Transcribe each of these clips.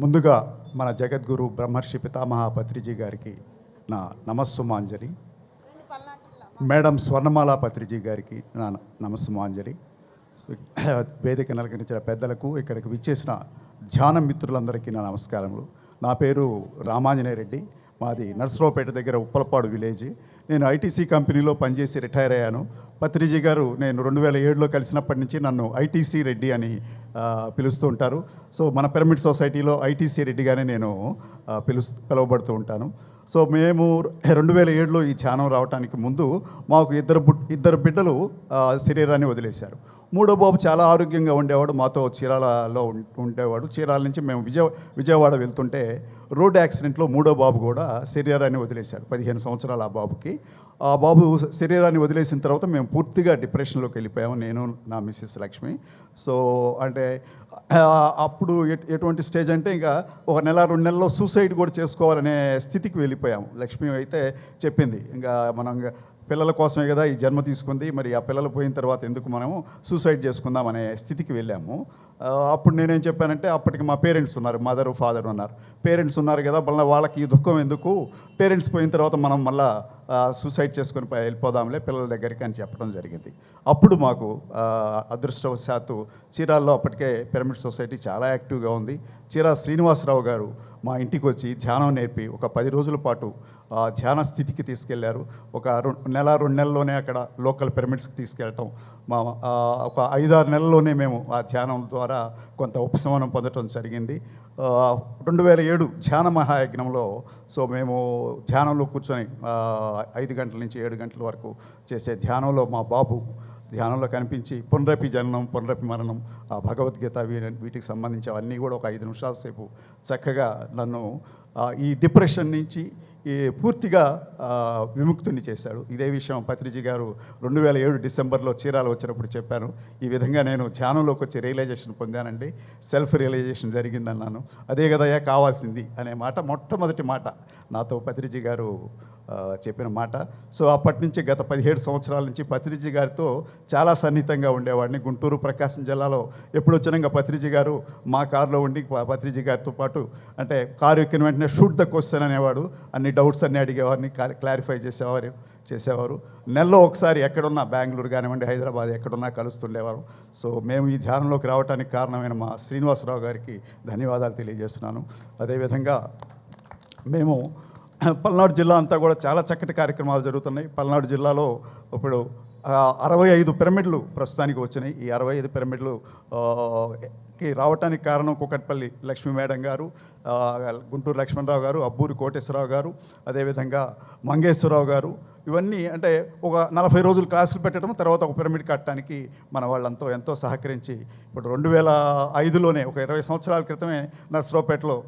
ముందుగా మన జగద్గురు బ్రహ్మర్షి పితామహ పత్రిజీ గారికి నా నమస్సుమాంజలి. మేడం స్వర్ణమాల పత్రిజీ గారికి నా నమస్సుమాంజలి. వేదిక నలకరించిన పెద్దలకు ఇక్కడికి విచ్చేసిన ధ్యాన మిత్రులందరికీ నా నమస్కారములు. నా పేరు రామాంజనేయ రెడ్డి మాది నర్సరావుపేట దగ్గర ఉప్పలపాడు విలేజ్. నేను ఐటీసీ కంపెనీలో పనిచేసి రిటైర్ అయ్యాను. పత్రిజీ గారు నేను రెండు వేల ఏడులో కలిసినప్పటి నుంచి నన్ను ఐటీసీ రెడ్డి అని పిలుస్తూ ఉంటారు. సో మన పిరమిడ్ సొసైటీలో ఐటీసీ రెడ్డిగానే నేను పిలు పిలుస్తూ పిలువబడుతూ ఉంటాను. సో మేము రెండు వేల ఏడులో ఈ ధ్యానం రావడానికి ముందు మాకు ఇద్దరు బుడ్ ఇద్దరు బిడ్డలు శరీరాన్ని వదిలేశారు. మూడో బాబు చాలా ఆరోగ్యంగా ఉండేవాడు. మాతో చీరాలలో ఉండేవాడు. చీరాల నుంచి మేము విజయ విజయవాడ వెళ్తుంటే రోడ్ యాక్సిడెంట్లో మూడో బాబు కూడా శరీరాన్ని వదిలేశాడు పదిహేను సంవత్సరాల ఆ బాబుకి. ఆ బాబు శరీరాన్ని వదిలేసిన తర్వాత మేము పూర్తిగా డిప్రెషన్లోకి వెళ్ళిపోయాము. నేను నా మిస్సెస్ లక్ష్మి. సో అంటే అప్పుడు ఎటువంటి స్టేజ్ అంటే ఇంకా ఒక నెల రెండు నెలల్లో సూసైడ్ కూడా చేసుకోవాలనే స్థితికి వెళ్ళిపోయాము. లక్ష్మి అయితే చెప్పింది. ఇంకా మనం పిల్లల కోసమే కదా ఈ జన్మ తీసుకుంది. మరి ఆ పిల్లలు పోయిన తర్వాత ఎందుకు మనము సూసైడ్ చేసుకుందాం అనే స్థితికి వెళ్ళాము. అప్పుడు నేనేం చెప్పానంటే అప్పటికి మా పేరెంట్స్ ఉన్నారు మదర్ ఫాదర్ ఉన్నారు. పేరెంట్స్ ఉన్నారు కదా మళ్ళీ వాళ్ళకి ఈ దుఃఖం ఎందుకు? పేరెంట్స్ పోయిన తర్వాత మనం మళ్ళీ సూసైడ్ చేసుకొని వెళ్ళిపోదాంలే పిల్లల దగ్గరికి అని చెప్పడం జరిగింది. అప్పుడు మాకు అదృష్టవశాత్తు చీరాల్లో అప్పటికే పిరమిడ్ సొసైటీ చాలా యాక్టివ్గా ఉంది. చీరా శ్రీనివాసరావు గారు మా ఇంటికి వచ్చి ధ్యానం నేర్పి ఒక పది రోజుల పాటు ఆ ధ్యాన స్థితికి తీసుకెళ్ళారు. ఒక రెండు నెల రెండు నెలల్లోనే అక్కడ లోకల్ పిరమిడ్స్కి తీసుకెళ్ళటం. మా ఒక ఐదారు నెలల్లోనే మేము ఆ ధ్యానం ద్వారా కొంత ఉపశమనం పొందటం జరిగింది. రెండు వేల ఏడు ధ్యాన మహాయజ్ఞంలో సో మేము ధ్యానంలో కూర్చొని ఐదు గంటల నుంచి ఏడు గంటల వరకు చేసే ధ్యానంలో మా బాబు ధ్యానంలో కనిపించి పునరపి జననం పునరపి మరణం ఆ భగవద్గీత వీటికి సంబంధించి అవన్నీ కూడా ఒక ఐదు నిమిషాల సేపు చక్కగా నన్ను ఈ డిప్రెషన్ నుంచి ఈ పూర్తిగా విముక్తుని చేశాడు. ఇదే విషయం పత్రిజీ గారు రెండు వేల ఏడు డిసెంబర్లో చీరాలు వచ్చినప్పుడు చెప్పాను ఈ విధంగా నేను ధ్యానంలోకి వచ్చి రియలైజేషన్ పొందానండి. సెల్ఫ్ రియలైజేషన్ జరిగిందన్నాను. అదే కదయ్యా కావాల్సింది అనే మాట మొట్టమొదటి మాట నాతో పత్రిజీ గారు చెప్పిన మాట. సో అప్పటి నుంచి గత పదిహేడు సంవత్సరాల నుంచి పత్రిజీ గారితో చాలా సన్నిహితంగా ఉండేవాడిని. గుంటూరు ప్రకాశం జిల్లాలో ఎప్పుడు వచ్చినాక పత్రిజీ గారు మా కారులో ఉండి ప- పత్రిజీ గారితో పాటు అంటే కారు ఎక్కిన వెంటనే షూట్ ద క్వశ్చన్ అనేవాడు. అన్ని డౌట్స్ అన్ని అడిగేవారిని క్లారిఫై చేసేవారు చేసేవారు. నెలలో ఒకసారి ఎక్కడున్నా బెంగళూరు కానివ్వండి హైదరాబాద్ ఎక్కడున్నా కలుస్తుండేవారు. సో మేము ఈ ధ్యానంలోకి రావడానికి కారణమైన మా శ్రీనివాసరావు గారికి ధన్యవాదాలు తెలియజేస్తున్నాను. అదేవిధంగా మేము పల్నాడు జిల్లా అంతా కూడా చాలా చక్కటి కార్యక్రమాలు జరుగుతున్నాయి. పల్నాడు జిల్లాలో ఇప్పుడు అరవై ఐదు పిరమిడ్లు ప్రస్తుతానికి వచ్చినాయి. ఈ అరవై ఐదు పిరమిడ్లు కి రావటానికి కారణం కుకట్పల్లి లక్ష్మీ మేడం గారు. గుంటూరు లక్ష్మణరావు గారు అబ్బూరి కోటేశ్వరరావు గారు అదేవిధంగా మంగేశ్వరరావు గారు ఇవన్నీ అంటే ఒక నలభై రోజులు క్లాసులు పెట్టడం తర్వాత ఒక పిరమిడ్ కట్టడానికి మన వాళ్ళంతా ఎంతో సహకరించి ఇప్పుడు రెండు వేల ఐదులోనే ఒక ఇరవై సంవత్సరాల క్రితమే నర్సరావుపేటలో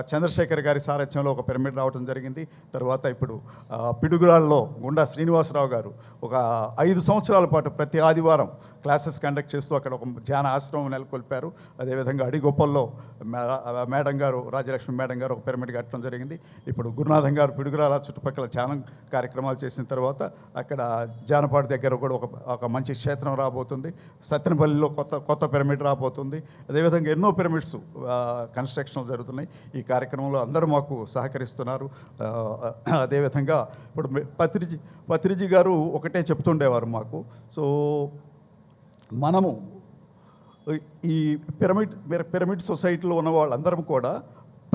చంద్రశేఖర్ గారి సారథ్యంలో ఒక పిరమిడ్ రావడం జరిగింది. తర్వాత ఇప్పుడు పిడుగురాల్లో గుండా శ్రీనివాసరావు గారు ఒక ఐదు సంవత్సరాల పాటు ప్రతి ఆదివారం క్లాసెస్ కండక్ట్ చేస్తూ అక్కడ ఒక ధ్యాన ఆశ్రమం నెలకొల్పారు. అదేవిధంగా అడిగొప్పల్లో మే- మేడం గారు రాజలక్ష్మి మేడం గారు ఒక పిరమిడ్ కట్టడం జరిగింది. ఇప్పుడు గురునాథం గారు పిడుగురాల చుట్టుపక్కల ధ్యానం కార్యక్రమాలు చేసిన తర్వాత అక్కడ జానపాడు దగ్గర కూడా ఒక ఒక మంచి క్షేత్రం రాబోతుంది. సత్యనపల్లిలో కొత్త కొత్త పిరమిడ్ రాబోతుంది. అదేవిధంగా ఎన్నో పిరమిడ్స్ కన్స్ట్రక్షన్ జరుగుతున్నాయి. ఈ కార్యక్రమంలో అందరూ మాకు సహకరిస్తున్నారు. అదేవిధంగా ఇప్పుడు పత్రిజీ పత్రిజీ గారు ఒకటే చెప్తుండేవారు మాకు. సో మనము ఈ పిరమిడ్ పిరమిడ్ సొసైటీలో ఉన్న వాళ్ళందరం కూడా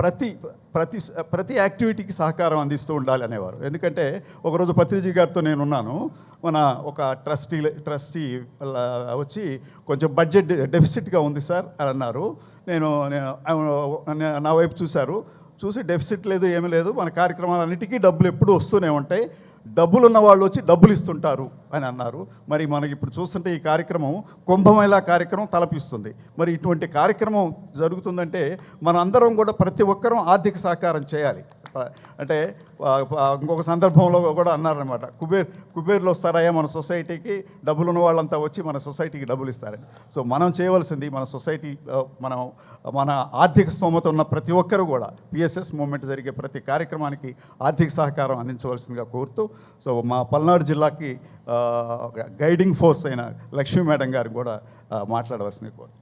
ప్రతి ప్రతి ప్రతి యాక్టివిటీకి సహకారం అందిస్తూ ఉండాలి అనేవారు. ఎందుకంటే ఒకరోజు పత్రిజీ గారితో నేను ఉన్నాను మన ఒక ట్రస్టీ ట్రస్టీ వచ్చి కొంచెం బడ్జెట్ డెఫిసిట్గా ఉంది సార్ అని అన్నారు. నేను నా వైపు చూశారు. చూసి డెఫిసిట్ లేదు ఏమీ లేదు. మన కార్యక్రమాలన్నిటికీ డబ్బులు ఎప్పుడూ వస్తూనే ఉంటాయి. డబ్బులు ఉన్న వాళ్ళు వచ్చి డబ్బులు ఇస్తుంటారు అని అన్నారు. మరి మనకి ఇప్పుడు చూస్తుంటే ఈ కార్యక్రమం కుంభమేళా కార్యక్రమం తలపిస్తుంది. మరి ఇటువంటి కార్యక్రమం జరుగుతుందంటే మన అందరం కూడా ప్రతి ఒక్కరూ ఆర్థిక సహకారం చేయాలి. అంటే ఇంకొక సందర్భంలో కూడా అన్నారనమాట కుబేర్ కుబేర్లు వస్తారయ్యా మన సొసైటీకి డబ్బులు ఉన్న వాళ్ళంతా వచ్చి మన సొసైటీకి డబ్బులు ఇస్తారని. సో మనం చేయవలసింది మన సొసైటీ మనం మన ఆర్థిక స్తోమత ఉన్న ప్రతి ఒక్కరు కూడా పిఎస్ఎస్ మూమెంట్ జరిగే ప్రతి కార్యక్రమానికి ఆర్థిక సహకారం అందించవలసిందిగా కోరుతూ సో మా పల్నాడు జిల్లాకి గైడింగ్ ఫోర్స్ అయిన లక్ష్మీ మేడం గారు కూడా మాట్లాడవలసింది కోరు